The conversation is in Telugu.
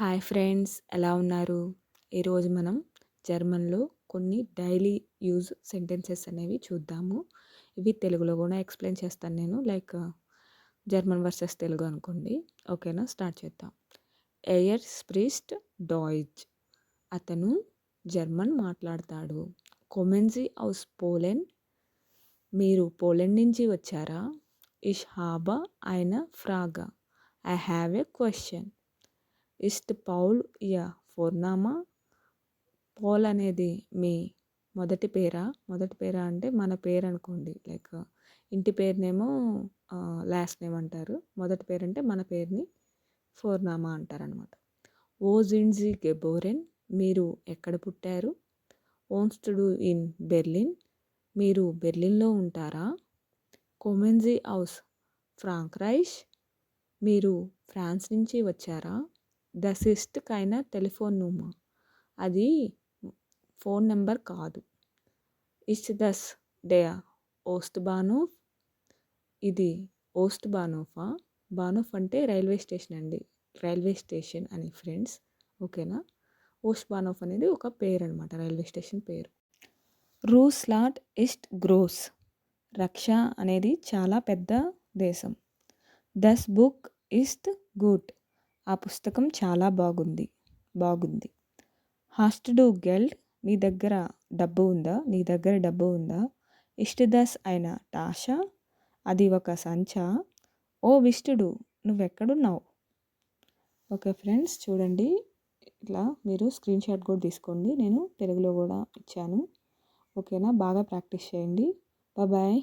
హాయ్ ఫ్రెండ్స్ ఎలా ఉన్నారు? ఈరోజు మనం జర్మన్లో కొన్ని డైలీ యూజ్ సెంటెన్సెస్ అనేవి చూద్దాము. ఇవి తెలుగులో కూడా ఎక్స్ప్లెయిన్ చేస్తాను నేను లైక్ జర్మన్ వర్సెస్ తెలుగు అనుకోండి. ఓకేనా? స్టార్ట్ చేద్దాం. ఎయర్ స్ప్రిస్ట్ డాయిజ్ అతను జర్మన్ మాట్లాడతాడు. కొమెన్జీ హౌస్ పోలెండ్ మీరు పోలెండ్ నుంచి వచ్చారా? ఇష్ హాబా ఆయన ఫ్రాగా ఐ హ్యావ్ ఎ క్వశ్చన్ ఇస్ట్ పౌల్ యా ఫోర్నామా? పౌల్ అనేది మీ మొదటి పేరా? మొదటి పేరా అంటే మన పేరు అనుకోండి. లైక్ ఇంటి పేరునేమో లాస్ట్ నేమ్ అంటారు. మొదటి పేరు అంటే మన పేరుని ఫోర్నామా అంటారనమాట. ఓజిన్జీ గెబోరెన్ మీరు ఎక్కడ పుట్టారు? ఓన్స్టుడు ఇన్ బెర్లిన్ మీరు బెర్లిన్లో ఉంటారా? కొమెన్జీ హౌస్ ఫ్రాంక్ రైష్ మీరు ఫ్రాన్స్ నుంచి వచ్చారా? ద సిస్ట్ కైన టెలిఫోన్ నూమా అది ఫోన్ నెంబర్ కాదు. ఇస్ దస్ డేయా ఓస్ట్ బానోఫ్ ఇది ఓస్ట్ బానోఫా. బానోఫ్ అంటే రైల్వే స్టేషన్ అండి. రైల్వే స్టేషన్ అని ఫ్రెండ్స్ ఓకేనా? ఓస్ట్ బానోఫ్ అనేది ఒక పేరు అనమాట రైల్వే స్టేషన్ పేరు. రూస్లాట్ ఇస్ట్ గ్రోస్. రక్షా అనేది చాలా పెద్ద దేశం. దస్ బుక్ ఇస్ట్ గుడ్ ఆ పుస్తకం చాలా బాగుంది. బాగుంది. హాస్ట్ డు గెల్డ్ మీ దగ్గర డబ్బు ఉందా? నీ దగ్గర డబ్బు ఉందా? ఇష్టదాస్ అయిన టాషా అది ఒక సంచా. ఓ విష్టుడు నువ్వెక్కడున్నావు? ఓకే ఫ్రెండ్స్ చూడండి. ఇట్లా మీరు స్క్రీన్ షాట్ కూడా తీసుకోండి. నేను తెలుగులో కూడా ఇచ్చాను. ఓకేనా? బాగా ప్రాక్టీస్ చేయండి. బాయ్.